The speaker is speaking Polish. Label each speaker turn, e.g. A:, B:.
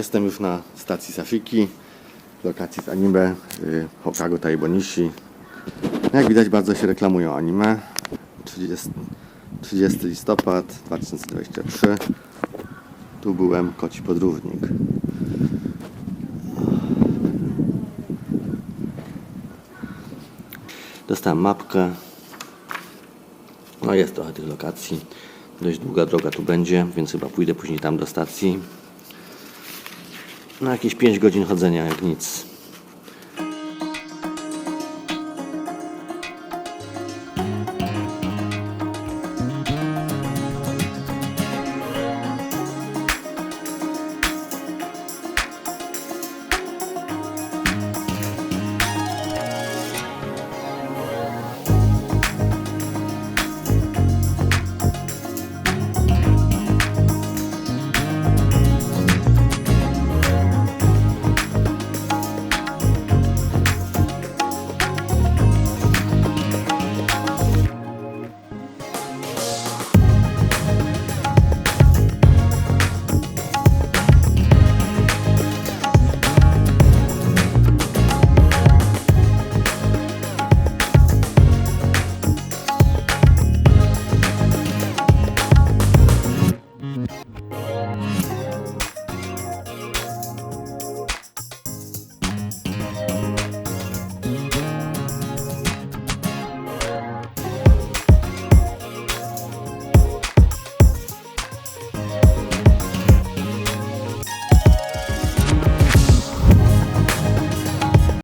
A: Jestem już na stacji Safiki, lokacji z anime y, Hokago Taibonishi. Jak widać bardzo się reklamują anime. 30, 30 listopad 2023. Tu byłem koci podróżnik. Dostałem mapkę. No jest trochę tych lokacji. Dość długa droga tu będzie, więc chyba pójdę później tam do stacji. No jakieś 5 godzin chodzenia jak nic.